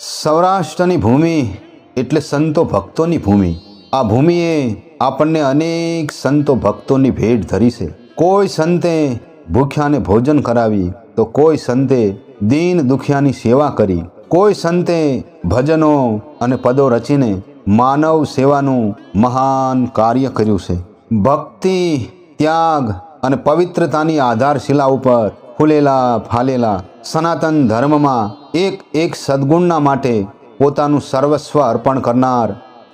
સૌરાષ્ટ્રની ભૂમિ એટલે સંતો ભક્તોની ભૂમિ. આ ભૂમિએ આપણને અનેક સંતો ભક્તોની ભેટ ધરી છે. કોઈ સંતે ભૂખ્યાને ભોજન કરાવી, તો કોઈ સંતે દીન દુખિયાની સેવા કરી. કોઈ સંતે ભજનો અને પદો રચીને માનવ સેવાનું મહાન કાર્ય કર્યું છે. ભક્તિ, ત્યાગ અને પવિત્રતાની આધારશિલા ઉપર ફૂલેલા ફાલેલા સનાતન ધર્મમાં એક એક સદ્ગુણના માટે પોતાનું સર્વસ્વ અર્પણ કરનાર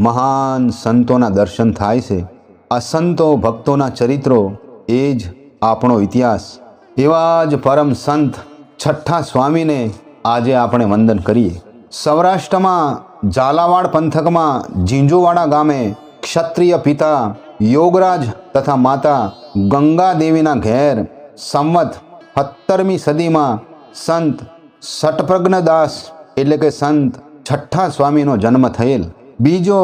મહાન સંતોના દર્શન થાય છે. આ સંતો ભક્તોના ચરિત્રો એ જ આપણો ઇતિહાસ. એવા જ પરમ સંત છઠ્ઠા સ્વામીને આજે આપણે વંદન કરીએ. સૌરાષ્ટ્રમાં ઝાલાવાડ પંથકમાં ઝીંઝુવાડા ગામે ક્ષત્રિય પિતા યોગરાજ તથા માતા ગંગા દેવીના ઘેર સંવત સત્તરમી સદીમાં સંત સટપ્રજ્ઞદાસ એટલે કે સંત છઠ્ઠા સ્વામીનો જન્મ થયેલ. બીજો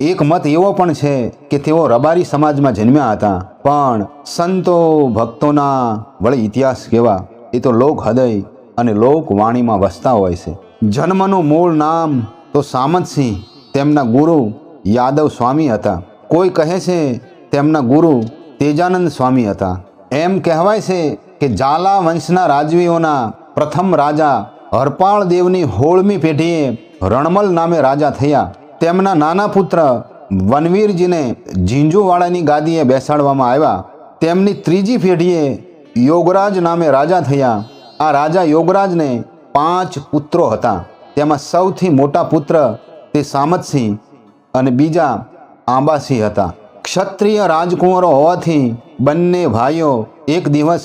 એક મત એવો પણ છે કે તેઓ રબારી સમાજમાં જન્મ્યા હતા, પણ સંતો ભક્તોના વળી ઇતિહાસ કેવા? એ તો લોક હૃદય અને લોકવાણીમાં વસતા હોય છે. જન્મનું મૂળ નામ તો સામંતસિંહ, તેમના ગુરુ યાદવ સ્વામી હતા. કોઈ કહે છે તેમના ગુરુ તેજાનંદ સ્વામી હતા. એમ કહેવાય છે કે ઝાલા વંશના રાજવીઓના પ્રથમ રાજા હરપાળ દેવની હોળમી પેઢીએ રણમલ નામે રાજા થયા. તેમના નાના પુત્ર વનવીરજીને ઝીંઝુવાડાની ગાદીએ બેસાડવામાં આવ્યા. તેમની ત્રીજી પેઢીએ યોગરાજ નામે રાજા થયા. આ રાજા યોગરાજને પાંચ પુત્રો હતા. તેમાં સૌથી મોટા પુત્ર તે સામતસિંહ અને બીજા આંબાસિંહ હતા. ક્ષત્રિય રાજકુંવરો હોવાથી બંને ભાઈઓ એક દિવસ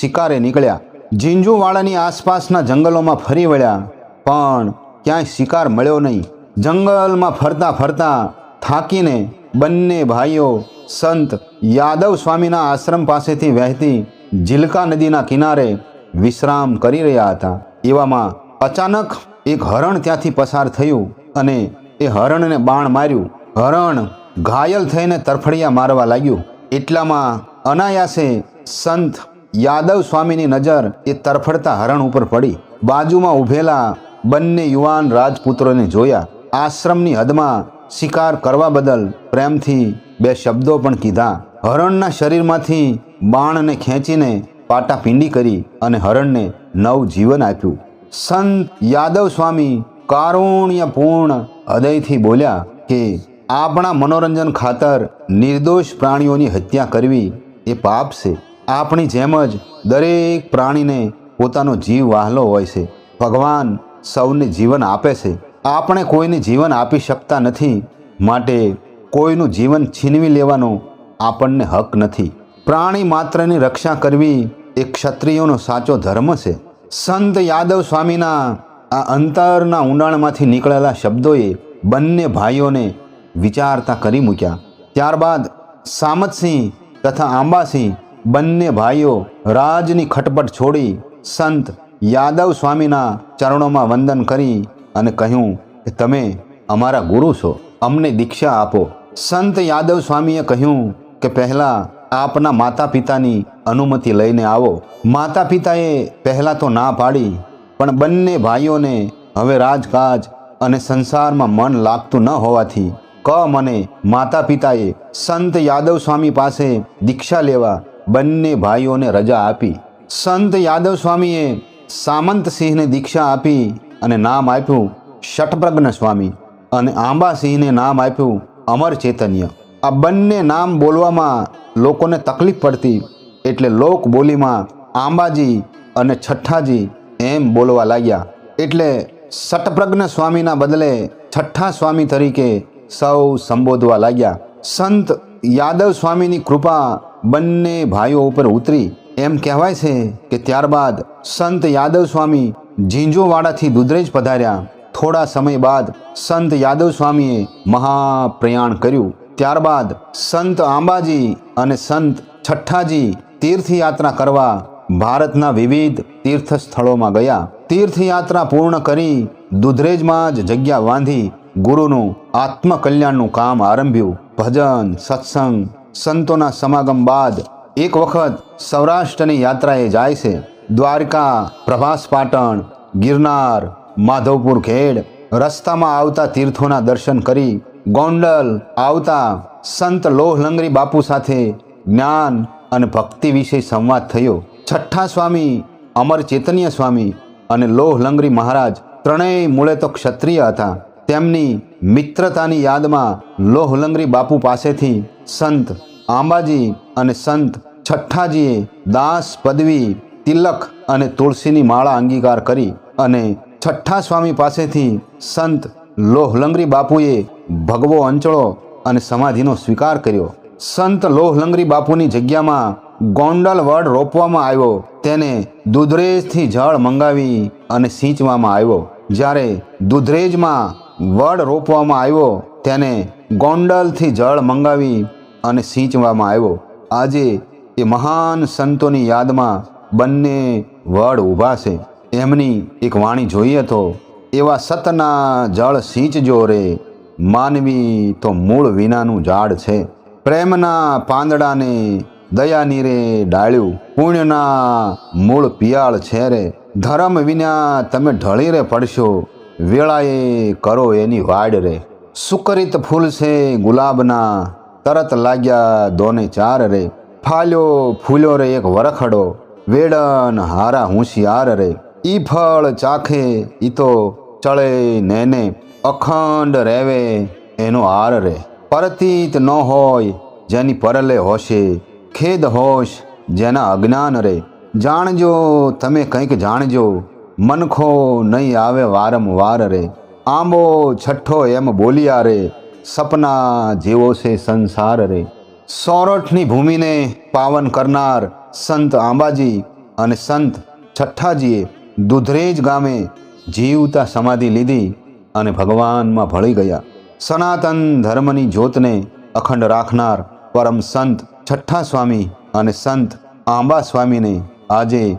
શિકારે નીકળ્યા. ઝીંઝુવાડાની આસપાસના જંગલોમાં ફરી વળ્યા. પણ ક્યાંય શિકાર મળ્યો નહીં. જંગલમાં ફરતા ફરતા થાકીને બંને ભાઈઓ સંત યાદવ સ્વામીના આશ્રમ પાસેથી વહેતી ઝીલકા નદીના કિનારે વિશ્રામ કરી રહ્યા હતા. એવામાં અચાનક એક હરણ ત્યાંથી પસાર થયું અને એ હરણને બાણ માર્યું. હરણ ઘાયલ થઈને તરફડિયા મારવા લાગ્યું. એટલામાં અનાયાસે સંત યાદવ સ્વામીની નજર એ તરફડતા હરણ ઉપર પડી. બાજુમાં ઊભેલા બંને યુવાન રાજપુત્રોને જોયા. આશ્રમની હદમાં શિકાર કરવા બદલ પ્રેમથી બે શબ્દો પણ કીધા. હરણના શરીરમાંથી બાણને ખેંચીને પાટા પીંડી કરી અને હરણને નવ જીવન આપ્યું. સંત યાદવ સ્વામી કારુણ્યપૂર્ણ હૃદયથી બોલ્યા કે, આપણા મનોરંજન ખાતર નિર્દોષ પ્રાણીઓની હત્યા કરવી એ પાપ છે. આપણી જેમ જ દરેક પ્રાણીને પોતાનો જીવ વહાલો હોય છે. ભગવાન સૌને જીવન આપે છે. આપણે કોઈને જીવન આપી શકતા નથી. માટે કોઈનું જીવન છીનવી લેવાનો આપણને હક નથી. પ્રાણી માત્રની રક્ષા કરવી એ ક્ષત્રિયોનો સાચો ધર્મ છે. સંત યાદવ સ્વામીના આ અંતરના ઊંડાણમાંથી નીકળેલા શબ્દોએ બંને ભાઈઓને વિચારતા કરી મૂક્યા. ત્યારબાદ સામતસિંહ તથા આંબાસિંહ બંને ભાઈઓ રાજની ખટપટ છોડી સંત યાદવ સ્વામીના ચરણોમાં વંદન કરી અને કહ્યું કે તમે અમારા ગુરુ છો. અમને દીક્ષા આપો. સંત યાદવ સ્વામીએ કહ્યું કે પહેલાં આપના માતા પિતાની અનુમતિ લઈને આવો. માતા પિતાએ પહેલાં તો ના પાડી, પણ બંને ભાઈઓને હવે રાજકાજ અને સંસારમાં મન લાગતું ન હોવાથી ક મને માતા પિતાએ સંત યાદવ સ્વામી પાસે દીક્ષા લેવા બંને ભાઈઓને રજા આપી. સંત યાદવ સ્વામીએ સામંતસિંહને દીક્ષા આપી અને નામ આપ્યું શટપ્રજ્ઞ સ્વામી અને આંબાસિંહને નામ આપ્યું અમર ચૈતન્ય. આ બંને નામ બોલવામાં લોકોને તકલીફ પડતી એટલે લોક બોલીમાં આંબાજી અને છઠ્ઠાજી એમ બોલવા લાગ્યા. એટલે સટપ્રજ્ઞ સ્વામીના બદલે છઠ્ઠા સ્વામી તરીકે સૌ સંબોધવા લાગ્યા. સંત યાદવ સ્વામીની કૃપા બંને ભાઈઓ ઉપર ઉતરી એમ કહેવાય છે કે ત્યારબાદ સંત યાદવ સ્વામી ઝીંઝોવાડાથી દુધરેજ પધાર્યા. થોડા સમય બાદ સંત યાદવ સ્વામીએ મહાપ્રયાણ કર્યું. ત્યારબાદ સંત આંબાજી અને સંત છઠ્ઠાજી તીર્થયાત્રા કરવા ભારતના વિવિધ તીર્થ સ્થળોમાં ગયા. તીર્થયાત્રા પૂર્ણ કરી દુધરેજમાં જ જગ્યા બાંધી ગુરુનું આત્મકલ્યાણનું કામ આરંભ્યું. ભજન, સત્સંગ સંતોના સમાગમ બાદ એક વખત સૌરાષ્ટ્રની યાત્રાએ જાય છે. દ્વારકા, પ્રભાસ પાટણ, ગિરનાર, માધવપુર ખેડ રસ્તામાં આવતા તીર્થોના દર્શન કરી ગોંડલ આવતા સંત લોહલંગરી બાપુ સાથે જ્ઞાન અને ભક્તિ વિશે સંવાદ થયો. છઠ્ઠા સ્વામી, અમર ચેતન્ય સ્વામી અને લોહલંગરી મહારાજ ત્રણેય મૂળે તો ક્ષત્રિય હતા. તેમની મિત્રતાની યાદમાં લોહલંગરી બાપુ પાસેથી સંત આંબાજી અને સંત છઠ્ઠાજીએ દાસ પદવી, તિલક અને તુલસીની માળા અંગીકાર કરી અને છઠ્ઠા સ્વામી પાસેથી સંત લોહલંગરી બાપુએ ભગવો અંચળો અને સમાધિનો સ્વીકાર કર્યો. સંત લોહલંગરી બાપુની જગ્યામાં ગોંડલ વડ રોપવામાં આવ્યો. તેને દુધરેજથી જળ મંગાવી અને સિંચવામાં આવ્યો. જ્યારે દુધરેજમાં વડ રોપવામાં આવ્યો, તેને ગોંડલથી જળ મંગાવી અને સિંચવામાં આવ્યો. આજે એ મહાન સંતોની યાદમાં બંને વડ ઊભા છે. એમની એક વાણી જોઈએ તો, એવા સતના જળ સિંચજો રે, માનવી તો મૂળ વિનાનું ઝાડ છે. પ્રેમના પાંદડાને દયાની રે ડાળ્યું, પુણ્યના મૂળ પિયાળ છે રે. ધર્મ વિના તમે ઢળી રે પડશો વેળાએ કરો એની વાડ રે. સુકરિત ફૂલ છે ગુલાબના, તરત લાગ્યા દોને ચાર રે. ફાલ્યો ફૂલ્યો રે એક વરખડો, વેડન હારા હોશિયાર રે. ઈ ફળ ચાખે, ઈ તો ચળે નેને. અખંડ રહેવે એનો હાર રે. પરતીત ન હોય જેની પરલે હોશે, ખેદ હોશ જેના અજ્ઞાન રે. જાણજો, તમે કંઈક જાણજો. મનખો નહીં આવે વારંવાર રે. આંબો છઠ્ઠો એમ બોલ્યા રે, સપના જેવો છે સંસાર રે. સોરઠની ભૂમિને પાવન કરનાર સંત આંબાજી અને સંત છઠ્ઠાજીએ દુધરેજ ગામે જીવતા સમાધિ લીધી અને ભગવાનમાં ભળી ગયા. સનાતન ધર્મની જ્યોતને અખંડ રાખનાર પરમ સંત છઠ્ઠા સ્વામી અને સંત આંબા સ્વામીને આજે